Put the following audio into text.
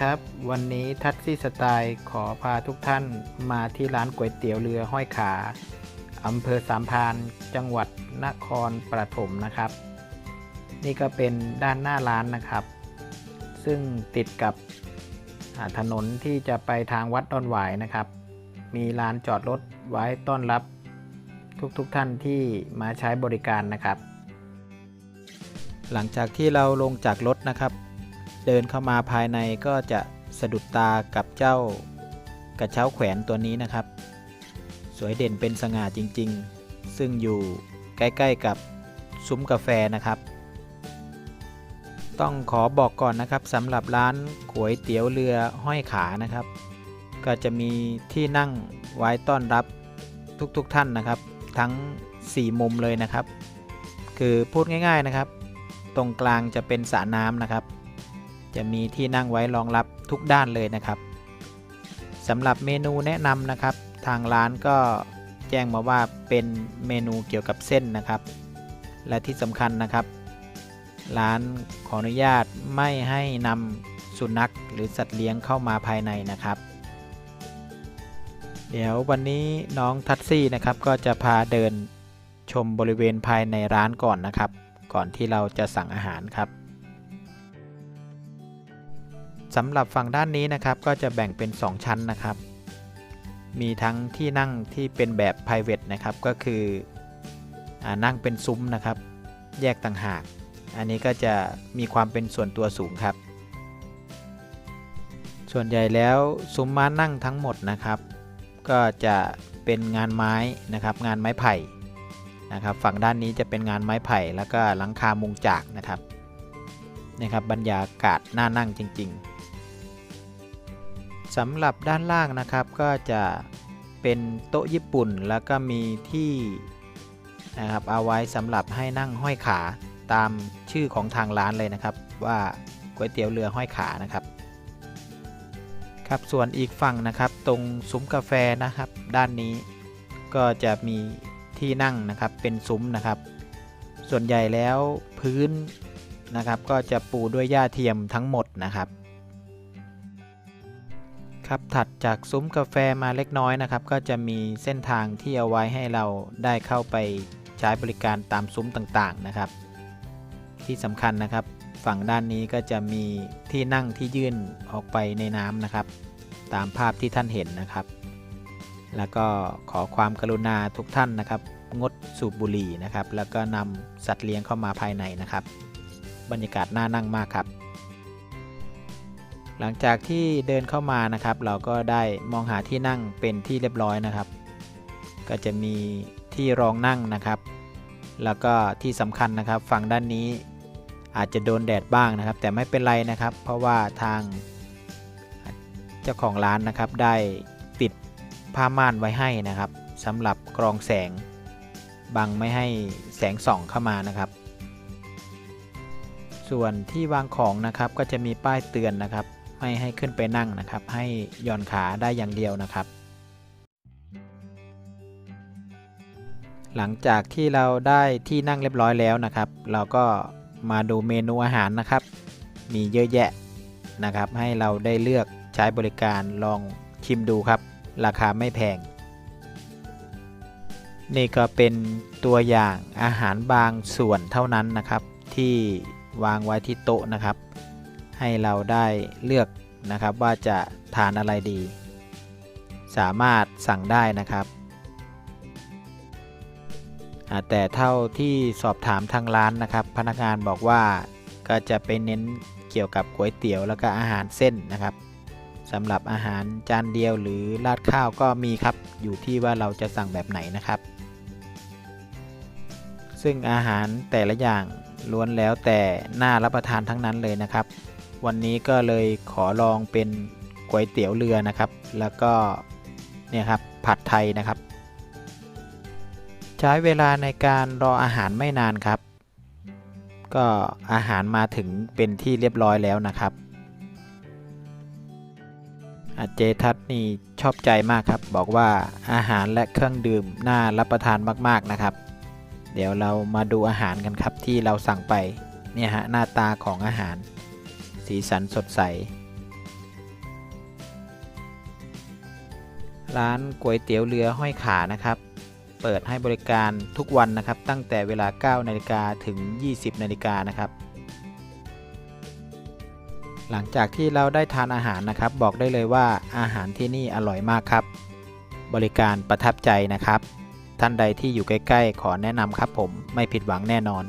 ครับ วันนี้ทัศซี่สไตล์ขอพาทุกท่านมาที่ร้านก๋วยเตี๋ยวเรือห้อยขาอำเภอสามพานจังหวัดนครปฐมนะครับ นี่ก็เป็นด้านหน้าร้านนะครับ ซึ่งติดกับถนนที่จะไปทางวัดดอนหวายนะครับ มีลานจอดรถไว้ต้อนรับทุกๆทท่านที่มาใช้บริการนะครับ หลังจากที่เราลงจากรถนะครับ เดินเข้ามาภายในก็จะสะดุดตากับเจ้ากระเช้าแขวนตัวนี้นะครับ สวยเด่นเป็นสง่าจริง ๆ ซึ่งอยู่ใกล้ๆกับซุ้มกาแฟนะครับ ต้องขอบอกก่อนนะครับสำหรับร้านก๋วยเตี๋ยวเรือห้อยขานะครับ ก็จะมีที่นั่งไว้ต้อนรับทุกๆทท่านนะครับ ทั้ง 4 มุมเลยนะครับ คือพูดง่าย ๆนะครับ ตรงกลางจะเป็นสระน้ำนะครับ จะมีที่นั่งไว้รองรับทุกด้านเลยนะครับสำหรับเมนูแนะนำนะครับ ทางร้านก็แจ้งมาว่าเป็นเมนูเกี่ยวกับเส้นนะครับ และที่สำคัญนะครับ ร้านขออนุญาตไม่ให้นำสุนัขหรือสัตว์เลี้ยงเข้ามาภายในนะครับ เดี๋ยววันนี้น้องทัตซี่นะครับก็จะพาเดินชมบริเวณภายในร้านก่อนนะครับ ก่อนที่เราจะสั่งอาหารครับ สำหรับฝั่งด้านนี้นะครับก็จะแบ่งเป็น 2 ชั้นนะครับ มีทั้งที่นั่งที่เป็นแบบ private นะครับก็คืออนั่งเป็นซุ้มนะครับ แยกต่างหาก อันนี้ก็จะมีความเป็นส่วนตัวสูงครับ ส่วนใหญ่แล้วซุ้มม้านั่งทั้งหมดนะครับ ก็จะเป็นงานไม้นะครับ งานไม้ไผ่นะครับ ฝั่งด้านนี้จะเป็นงานไม้ไผ่แล้วก็หลังคามุงจากนะครับนี่ครับบรรยากาศน่านั่งจริง ๆ สำหรับด้านล่างนะครับก็จะเป็นโต๊ะญี่ปุ่นแล้วก็มีที่นะครับเอาไว้สำหรับให้นั่งห้อยขาตามชื่อของทางร้านเลยนะครับ ว่าก๋วยเตี๋ยวเรือห้อยขานะครับ ครับส่วนอีกฝั่งนะครับ ตรงซุ้มกาแฟนะครับ ด้านนี้ก็จะมีที่นั่งนะครับเป็นซุ้มนะครับ ส่วนใหญ่แล้วพื้นนะครับ ก็จะปูด้วยหญ้าเทียมทั้งหมดนะครับ ครับถัดจากซุ้มกาแฟมาเล็กน้อยนะครับ ก็จะมีเส้นทางที่เอาไว้ให้เราได้เข้าไปใช้บริการตามซุ้มต่างๆนะครับ ที่สำคัญนะครับ ฝั่งด้านนี้ก็จะมีที่นั่งที่ยื่นออกไปในน้ำนะครับ ตามภาพที่ท่านเห็นนะครับ แล้วก็ขอความกรุณาทุกท่านนะครับ งดสูบบุหรี่นะครับ แล้วก็นำสัตว์เลี้ยงเข้ามาภายในนะครับ บรรยากาศน่านั่งมากครับ หลังจากที่เดินเข้ามานะครับ เราก็ได้มองหาที่นั่งเป็นที่เรียบร้อยนะครับ ก็จะมีที่รองนั่งนะครับ แล้วก็ที่สำคัญนะครับ ฝั่งด้านนี้อาจจะโดนแดดบ้างนะครับ แต่ไม่เป็นไรนะครับ เพราะว่าทางเจ้าของร้านนะครับ ได้ติดผ้าม่านไว้ให้นะครับสำหรับกรองแสงบังไม่ให้แสงส่องเข้ามานะครับ ส่วนที่วางของนะครับก็จะมีป้ายเตือนนะครับ ไม่ให้ขึ้นไปนั่งนะครับ ให้ย่อนขาได้อย่างเดียวนะครับ หลังจากที่เราได้ที่นั่งเรียบร้อยแล้วนะครับ เราก็มาดูเมนูอาหารนะครับ มีเยอะแยะนะครับ ให้เราได้เลือกใช้บริการลองชิมดูครับ ราคาไม่แพง นี่ก็เป็นตัวอย่างอาหารบางส่วนเท่านั้นนะครับ ที่วางไว้ที่โต๊ะนะครับ ให้เราได้เลือกนะครับว่าจะทานอะไรดี สามารถสั่งได้นะครับแต่เท่าที่สอบถามทางร้านนะครับ พนักงานบอกว่าก็จะไปเน้นเกี่ยวกับก๋วยเตี๋ยวแล้วก็อาหารเส้นนะครับสำหรับอาหารจานเดียวหรือราดข้าวก็มีครับ อยู่ที่ว่าเราจะสั่งแบบไหนนะครับ ซึ่งอาหารแต่ละอย่าง ล้วนแล้วแต่น่ารับประทานทั้งนั้นเลยนะครับ วันนี้ก็เลยขอลองเป็นก๋วยเตี๋ยวเรือนะครับ แล้วก็เนี่ยครับผัดไทยนะครับ ใช้เวลาในการรออาหารไม่นานครับ ก็อาหารมาถึงเป็นที่เรียบร้อยแล้วนะครับอาเจทัศน์นี่ชอบใจมากครับ บอกว่าอาหารและเครื่องดื่มน่ารับประทานมากๆนะครับ เดี๋ยวเรามาดูอาหารกันครับที่เราสั่งไป เนี่ยฮะหน้าตาของอาหาร สีสันสดใส ร้านก๋วยเตี๋ยวเรือห้อยขานะครับ เปิดให้บริการทุกวันนะครับ ตั้งแต่เวลา 9 นาฬิกาถึง 20 นาฬิกานะครับ หลังจากที่เราได้ทานอาหารนะครับ บอกได้เลยว่าอาหารที่นี่อร่อยมากครับ บริการประทับใจนะครับ ท่านใดที่อยู่ใกล้ๆ ขอแนะนำครับผมไม่ผิดหวังแน่นอน